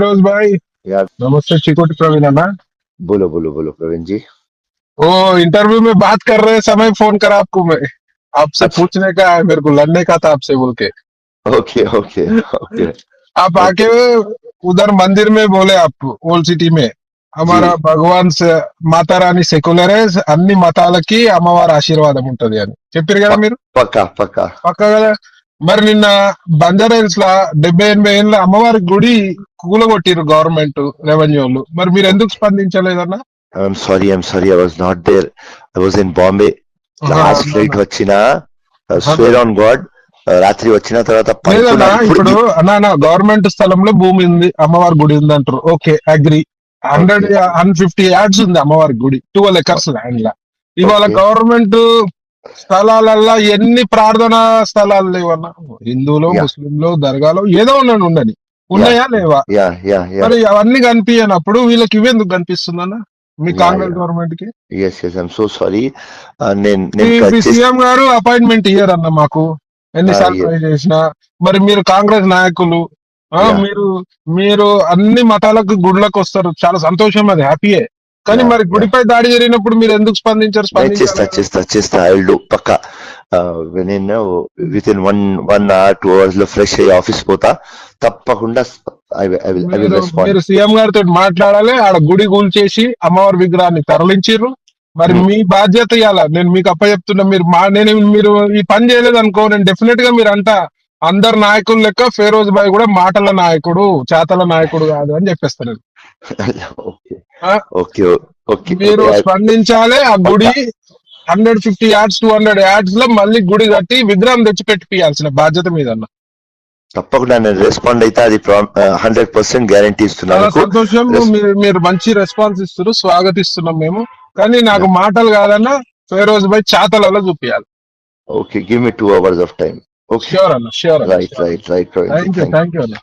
फिरोज भाई यार नमस्ते चिकोटी प्रवीण है ना बोलो बोलो बोलो प्रवीण जी वो इंटरव्यू में बात कर रहे समय फोन करा आपको मैं आपसे अच्छा। पूछने का है मेरे को लड़ने का था आपसे बोल के ओके ओके ओके आप आके उधर मंदिर में बोले आप ओल्ड सिटी में हमारा जी। భగవాన్ స- మాతా రాణి సెక్యులరే అన్ని మతాలకి అమ్మవారి ఆశీర్వాదం ఉంటది అని చెప్పారు కదా మీరు పక్కా పక్కా పక్క కదా మరి నిన్న బంజారా హిల్స్ లా డెబ్బై ఎనభై ఏళ్ళ అమ్మవారి గుడి కూలగొట్టిరు గవర్నమెంట్ రెవెన్యూలు మరి మీరు ఎందుకు స్పందించలేదన్నా? I'm sorry I'm sorry I was not there I was in Bombay last flight వచ్చిన స్వేర్ ఆన్ గాడ్ రాత్రి వచ్చిన తర్వాత. ఇప్పుడు అన్నా గవర్నమెంట్ స్థలంలో భూమి ఉంది అమ్మవారి గుడి ఉంది అంటారు ఓకే అగ్రి హండ్రెడ్ హండ్రెడ్ ఫిఫ్టీ యార్డ్స్ ఉంది అమ్మవారి గుడి ట్వెల్వ్ ఎకర్స్ ల్యాండ్ లా ఇవాళ. గవర్నమెంట్ స్థలాలల్లా ఎన్ని ప్రార్థనా స్థలాలు లేవన్నా? హిందువులు. ముస్లింలు దర్గాలు ఏదో ఉన్నాను ఉండని. ఉన్నాయా లేవా? యా యా యా మరి అవన్నీ కనిపించనప్పుడు వీళ్ళకి ఇవెందుకు కనిపిస్తుందన్న? మీ Yeah, కాంగ్రెస్. గవర్నమెంట్కి yes yes I'm so sorry నేను సీఎం గారు అపాయింట్మెంట్ ఇయ్యారు అన్న మాకు. ఎన్నిసార్లు Ah. ట్రై చేసినా. మరి మీరు కాంగ్రెస్ నాయకులు. మీరు మీరు అన్ని మతాలకు గుడ్లకు వస్తారు. చాలా సంతోషం అది హ్యాపీయే. కానీ మరి గుడిపై దాడి జరిగినప్పుడు మీరు ఎందుకు స్పందించారు? చేస్తా చేస్తా చేస్తా ఐ విల్ డూ పక్కా. నేను within one one hour two అవర్స్లో ఫ్రెష్ అయ్యి ఆఫీస్ పోతా. తప్పకుండా మీరు సీఎం గారితో మాట్లాడాలి ఆడ గుడి కూల్చేసి అమ్మవారి విగ్రహాన్ని తరలించిర్రు. మరి Hmm. మీ బాధ్యత ఇవ్వాల నేను మీకు అప్ప చెప్తున్నా మీరు మా నేను మీరు ఈ పని చేయలేదు అనుకో నేను డెఫినెట్గా మీరు అంతా అందరు నాయకులు లెక్క ఫేరోజ్ బాయ్ కూడా మాటల నాయకుడు చేతల నాయకుడు కాదు అని చెప్పేస్తాను మీరు స్పందించాలి ఆ గుడి hundred fifty yards two hundred యార్డ్స్లో మళ్ళీ గుడి కట్టి విగ్రహం తెచ్చి పెట్టిపియాల్సిన బాధ్యత మీద అన్న తప్పకుండా నేను రెస్పాండ్ అయితే అది హండ్రెడ్ పర్సెంట్ గ్యారంటీ ఇస్తున్నాను సంతోషం. మీరు మీరు మంచి రెస్పాన్స్ ఇస్తారు స్వాగతిస్తున్నాం మేము. కానీ నాకు మాటలు కాదన్నా ఫేరోజ్ బాయ్ చేతలలో చూపించాలి okay give me two hours of time okay sure అన్న sure right right right thank you thank you అన్న.